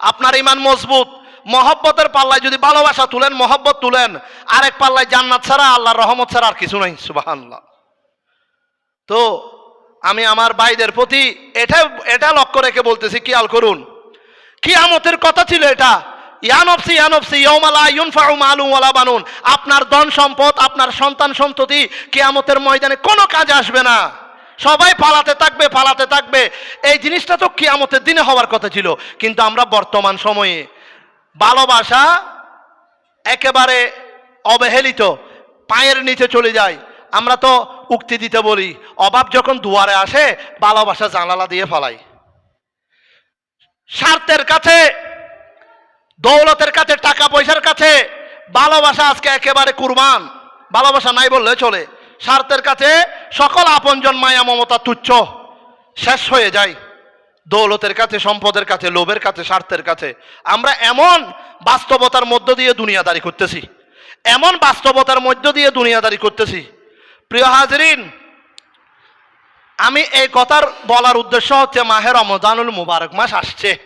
আপনার ইমান মজবুত। মহব্বতের পাল্লায় যদি ভালোবাসা তুলেন, মহব্বত তুলেন, আরেক পাল্লায় জান্নাত ছাড়া, আল্লাহর রহমত ছাড়া আর কিছু নাই, সুবহানাল্লাহ। তো আমি আমার ভাইদের প্রতি এটা এটা লক্ষ্য রেখে বলতেছি, খেয়াল করুন। কিয়ামতের কথা ছিল এটা ইয়ানফসি ইয়ানফসি ইয়মালা ইউনফাউ মালু ওয়ালা বানুন। আপনার ধন সম্পদ, আপনার সন্তান সন্ততি কিয়ামতের ময়দানে কোনো কাজ আসবে না। সবাই পালাতে থাকবে পালাতে থাকবে। এই জিনিসটা তো কিয়ামতের দিনে হওয়ার কথা ছিল। কিন্তু আমরা বর্তমান সময়ে ভালোবাসা একেবারে অবহেলিত, পায়ের নিচে চলে যায় আমরা তো উক্তি দিতে বলি, অভাব যখন দুয়ারে আসে, ভালোবাসা জানালা দিয়ে ফেলাই। স্বার্থের কাছে, দৌলতের কাছে, টাকা পয়সার কাছে ভালোবাসা আজকে একেবারে কুরবান। ভালোবাসা নাই বললে চলে। স্বার্থের কাছে সকল আপনজন মায়া, মমতা তুচ্ছ। শেষ হয়ে যায়। দৌলতের কাছে, সম্পদের কাছে, লোভের কাছে, স্বার্থের কাছে। আমরা এমন বাস্তবতার মধ্য দিয়ে দুনিয়াদারি করতেছি। এমন বাস্তবতার মধ্য দিয়ে দুনিয়াদারি করতেছি। প্রিয় হাজরিন, আমি এই কথার বলার উদ্দেশ্য হচ্ছে মাহের রমজানুল মুবারক মাস আসছে।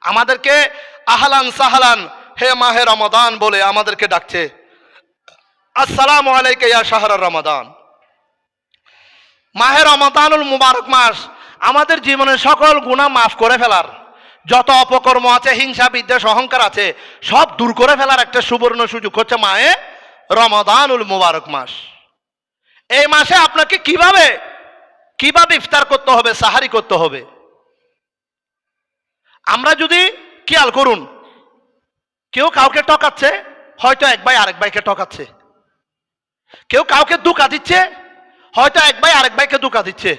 আমাদেরকে আহলান সাহালান হে মাহের রমাদান বলে আমাদেরকে ডাকছে। আসসালামু আলাইকা ইয়া শাহর রমাদান। মাহে রমাদানুল মুবারক মাস আমাদের জীবনের সকল গুণা মাফ করে ফেলার, যত অপকর্ম আছে, হিংসা, বিদ্বেষ, অহংকার আছে, সব দূর করে ফেলার একটা সুবর্ণ সুযোগ হচ্ছে মাহে রমাদানুল মুবারক মাস। এই মাসে আপনাকে কীভাবে কীভাবে ইফতার করতে হবে, সাহারি করতে হবে? আমরা যদি খেয়াল করুন, কেউ কাউকে টকাচ্ছে হয়তো এক ভাই আরেক ভাইকে টকাচ্ছে কেউ কাউকে দুকা দিচ্ছে, হয়তো এক ভাই আরেক ভাইকে দুকা দিচ্ছে।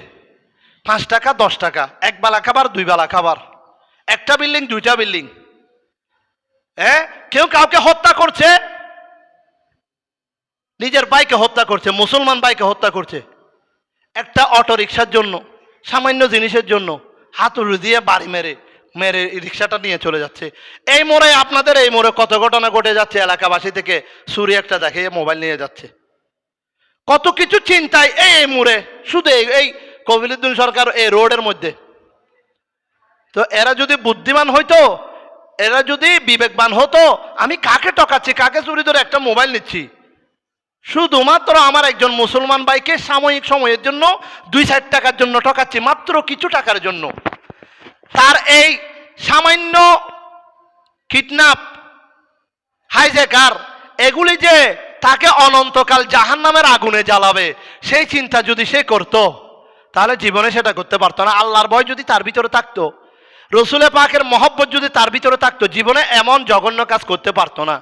পাঁচ টাকা, দশ টাকা, এক বেলা খাবার, দুই বেলা খাবার। একটা বিল্ডিং, দুইটা বিল্ডিং। হ্যাঁ কেউ কাউকে হত্যা করছে? নিজের বাইকে হত্যা করছে, মুসলমান বাইকে হত্যা করছে। একটা অটো রিক্সার জন্য, সামান্য জিনিসের জন্য, হাতুড়ি দিয়ে বাড়ি মেরে মেরে রিক্সাটা নিয়ে চলে যাচ্ছে। এই মোড়ে আপনাদের, এই মোড়ে কত ঘটনা ঘটে যাচ্ছে এলাকাবাসী থেকে? সুরি একটা দেখে মোবাইল নিয়ে যাচ্ছে। কত কিছু চিন্তায় এই এই মোড়ে, শুধু এই কবিলুদ্দিন সরকার এই রোডের মধ্যে। তো এরা যদি বুদ্ধিমান হইতো, এরা যদি বিবেকবান হতো, আমি কাকে টকাচ্ছি, কাকে চুরি ধরে একটা মোবাইল নিচ্ছি? শুধুমাত্র আমার একজন মুসলমান ভাইকে সাময়িক সময়ের জন্য, দুই ষাট টাকার জন্য ঠকাচ্ছি মাত্র কিছু টাকার জন্য। তার এই সামান্য কিডন্যাপ হাইজেকার, এগুলি যে তাকে অনন্তকাল জাহান নামের আগুনে জ্বালাবে। সেই চিন্তা যদি সে করত, তাহলে জীবনে সেটা করতে পারতো না। আল্লাহর ভয় যদি তার ভিতরে থাকতো, রসুলে পাকের মহব্বত যদি তার ভিতরে থাকতো, জীবনে এমন জঘন্য কাজ করতে পারতো না।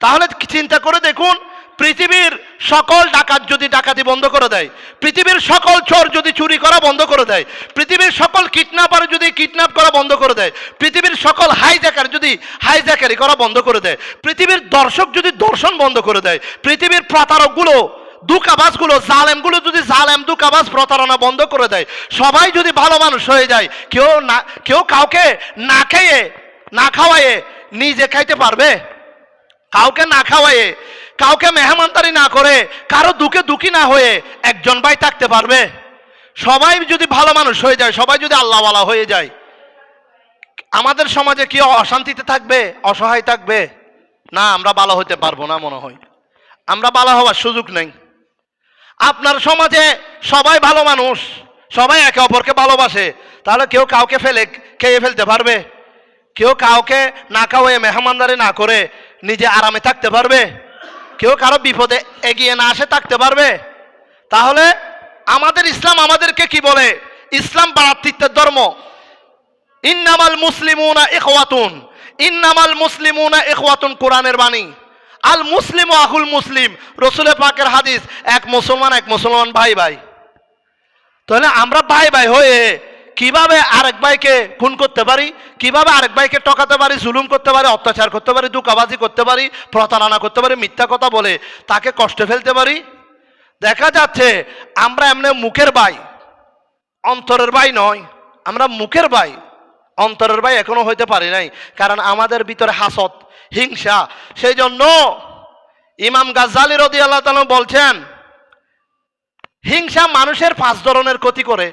তাহলে চিন্তা করে দেখুন, পৃথিবীর সকল ডাকাত যদি ডাকাতি বন্ধ করে দেয়, পৃথিবীর সকল চোর যদি চুরি করা বন্ধ করে দেয়, পৃথিবীর সকল কিডন্যাপার যদি কিডন্যাপ করা বন্ধ করে দেয়, পৃথিবীর সকল হাইজ্যাকার যদি হাইজ্যাকারি করা বন্ধ করে দেয়, পৃথিবীর দর্শক যদি দর্শন বন্ধ করে দেয়, পৃথিবীর প্রতারকগুলো দুকাবাজগুলো জালেমগুলো যদি জালেম দুকাবাজ প্রতারণা বন্ধ করে দেয়, সবাই যদি ভালো মানুষ হয়ে যায়, কেউ না, কেউ কাউকে না খেয়ে, না খাওয়ায়ে নিজে খাইতে পারবে? কাউকে না খাওয়ায়ে কাউকে মেহমানদারি না করে, কারও দুঃখে দুঃখী না হয়ে একজন ভাই থাকতে পারবে? সবাই যদি ভালো মানুষ হয়ে যায়, সবাই যদি আল্লাহওয়ালা হয়ে যায়, আমাদের সমাজে কি অশান্তিতে থাকবে, অসহায় থাকবে? না, আমরা ভালো হতে পারব না মনে হয়। আমরা ভালো হওয়ার সুযোগ নেই। আপনার সমাজে সবাই ভালো মানুষ, সবাই একে অপরকে ভালোবাসে, তাহলে কেউ কাউকে ফেলে, খেয়ে ফেলতে পারবে? কেউ কাউকে না খাওয়ায় মেহমানদারি না করে নিজে আরামে থাকতে পারবে? কেউ কারও বিপদে এগিয়ে না আসে থাকতে পারবে। তাহলে আমাদের ইসলাম আমাদেরকে কি বলে? ইসলাম বারাতৃত্বের ধর্ম। ইন্নামাল মুসলিমুনা ইখওয়াতুন। ইন্নামাল মুসলিমুনা ইখওয়াতুন, কোরআনের বাণী। আল মুসলিম ও আহুল মুসলিম। রসুলের পাকের হাদিস, এক মুসলমান এক মুসলমান ভাই ভাই তাহলে আমরা ভাই ভাই হয়ে কীভাবে আরেক ভাইকে খুন করতে পারি? কীভাবে আরেক ভাইকে টকাতে পারি? জুলুম করতে পারি? অত্যাচার করতে পারি? দুকাবাজি করতে পারি? প্রতারণা করতে পারি? মিথ্যা কথা বলে তাকে কষ্ট ফেলতে পারি? দেখা যাচ্ছে আমরা এমনি মুখের ভাই, অন্তরের ভাই নয়। আমরা মুখের ভাই, অন্তরের ভাই এখনও হইতে পারি নাই। কারণ আমাদের ভিতরে হাসত, হিংসা। সেই জন্য ইমাম গাজ্জালি রদি আল্লাহ বলছেন, হিংসা মানুষের পাঁচ ধরনের ক্ষতি করে।